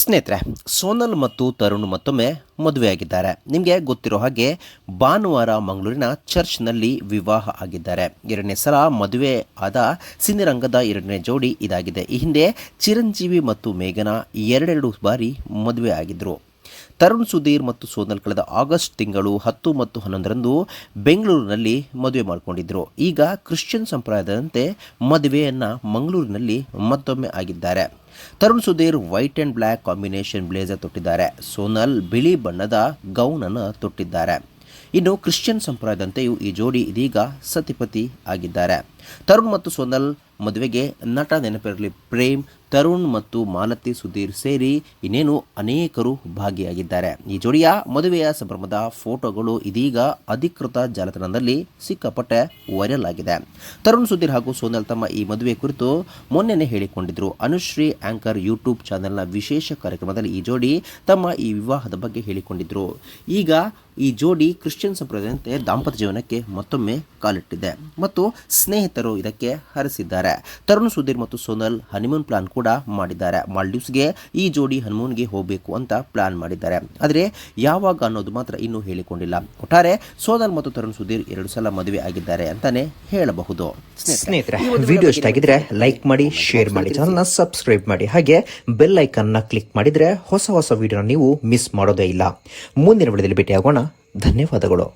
ಸ್ನೇಹಿತರೆ, ಸೋನಲ್ ಮತ್ತು ತರುಣ್ ಮತ್ತೊಮ್ಮೆ ಮದುವೆಯಾಗಿದ್ದಾರೆ. ನಿಮಗೆ ಗೊತ್ತಿರೋ ಹಾಗೆ ಭಾನುವಾರ ಮಂಗಳೂರಿನ ಚರ್ಚ್ನಲ್ಲಿ ವಿವಾಹ ಆಗಿದ್ದಾರೆ. ಎರಡನೇ ಸಲ ಮದುವೆ ಆದ ಸಿನಿರಂಗದ ಎರಡನೇ ಜೋಡಿ ಇದಾಗಿದೆ. ಈ ಹಿಂದೆ ಚಿರಂಜೀವಿ ಮತ್ತು ಮೇಘನಾ ಎರಡೆರಡು ಬಾರಿ ಮದುವೆ ಆಗಿದ್ದರು ತರುಣ್ ಸುಧೀರ್ ಮತ್ತು ಸೋನಲ್ ಕಳೆದ ಆಗಸ್ಟ್ ತಿಂಗಳು ಹತ್ತು ಮತ್ತು ಹನ್ನೊಂದರಂದು ಬೆಂಗಳೂರಿನಲ್ಲಿ ಮದುವೆ ಮಾಡಿಕೊಂಡಿದ್ದರು ಈಗ ಕ್ರಿಶ್ಚಿಯನ್ ಸಂಪ್ರದಾಯದಂತೆ ಮದುವೆಯನ್ನು ಮಂಗಳೂರಿನಲ್ಲಿ ಮತ್ತೊಮ್ಮೆ ಆಗಿದ್ದಾರೆ. Tarun Sudheer white and black combination blazer ತೊಟ್ಟಿದ್ದಾರೆ. Sonal ಬಿಳಿ ಬಣ್ಣದ ಗೌನ್ ಅನ್ನು ತೊಟ್ಟಿದ್ದಾರೆ. ಇನ್ನು ಕ್ರಿಶ್ಚಿಯನ್ ಸಂಪ್ರದಾಯದಂತೆಯೂ ಈ ಜೋಡಿ ಇದೀಗ ಸತಿಪತಿ ಆಗಿದ್ದಾರೆ. ತರುಣ್ ಮತ್ತು ಸೋನಲ್ ಮದುವೆಗೆ ನಟ ನೆನಪಿರಲಿ ಪ್ರೇಮ್, ತರುಣ್ ಮತ್ತು ಮಾಲತಿ ಸುಧೀರ್ ಸೇರಿ ಇನ್ನೇನು ಅನೇಕರು ಭಾಗಿಯಾಗಿದ್ದಾರೆ. ಈ ಜೋಡಿಯ ಮದುವೆಯ ಸಂಭ್ರಮದ ಫೋಟೋಗಳು ಇದೀಗ ಅಧಿಕೃತ ಜಾಲತಾಣದಲ್ಲಿ ಸಿಕ್ಕಾಪಟ್ಟೆ ವೈರಲ್ ಆಗಿದೆ. ತರುಣ್, ಸುಧೀರ್ ಹಾಗೂ ಸೋನಲ್ ತಮ್ಮ ಈ ಮದುವೆ ಕುರಿತು ಮೊನ್ನೆನೆ ಹೇಳಿಕೊಂಡಿದ್ರು. ಅನುಶ್ರೀ ಆಂಕರ್ ಯೂಟ್ಯೂಬ್ ಚಾನೆಲ್ನ ವಿಶೇಷ ಕಾರ್ಯಕ್ರಮದಲ್ಲಿ ಈ ಜೋಡಿ ತಮ್ಮ ಈ ವಿವಾಹದ ಬಗ್ಗೆ ಹೇಳಿಕೊಂಡಿದ್ರು. ಈಗ ಈ ಜೋಡಿ ಕ್ರಿಶ್ಚಿಯನ್ ಸಂಪ್ರದಾಯದಂತೆ ದಾಂಪತ್ಯ ಜೀವನಕ್ಕೆ ಮತ್ತೊಮ್ಮೆ ಕಾಲಿಟ್ಟಿದೆ. ಮತ್ತು ಸ್ನೇಹಿತರು ಇದಕ್ಕೆ ಹರಿಸಿದ್ದಾರೆ. ತರುಣ್ ಸುಧೀರ್ ಮತ್ತು ಸೋನಲ್ ಹನಿಮೂನ್ ಪ್ಲಾನ್ ಕೂಡ ಮಾಡಿದ್ದಾರೆ. ಮಾಲ್ಡೀವ್ಸ್ಗೆ ಈ ಜೋಡಿ ಹನಿಮೂನ್ಗೆ ಹೋಗಬೇಕು ಅಂತ ಪ್ಲಾನ್ ಮಾಡಿದ್ದಾರೆ. ಆದರೆ ಯಾವಾಗ ಅನ್ನೋದು ಮಾತ್ರ ಇನ್ನೂ ಹೇಳಿಕೊಂಡಿಲ್ಲ. ಒಟ್ಟಾರೆ ಸೋನಲ್ ಮತ್ತು ತರುಣ್ ಸುಧೀರ್ ಎರಡು ಸಲ ಮದುವೆ ಆಗಿದ್ದಾರೆ ಅಂತಾನೆ ಹೇಳಬಹುದು. ಸ್ನೇಹಿತರೆ ವಿಡಿಯೋ ಇಷ್ಟ ಆಗಿದ್ರೆ ಲೈಕ್ ಮಾಡಿ ಶೇರ್ ಮಾಡಿ ಚಾನಲ್ನ ಸಬ್ಸ್ಕ್ರೈಬ್ ಮಾಡಿ. ಹಾಗೆ ಬೆಲ್ ಐಕನ್ನ ಕ್ಲಿಕ್ ಮಾಡಿದ್ರೆ ಹೊಸ ಹೊಸ ವಿಡಿಯೋನ ನೀವು ಮಿಸ್ ಮಾಡೋದೇ ಇಲ್ಲ. ಮುಂದಿನ ವಿಡಿಯೋದಲ್ಲಿ ಭೇಟಿಯಾಗೋಣ. ಧನ್ಯವಾದಗಳು.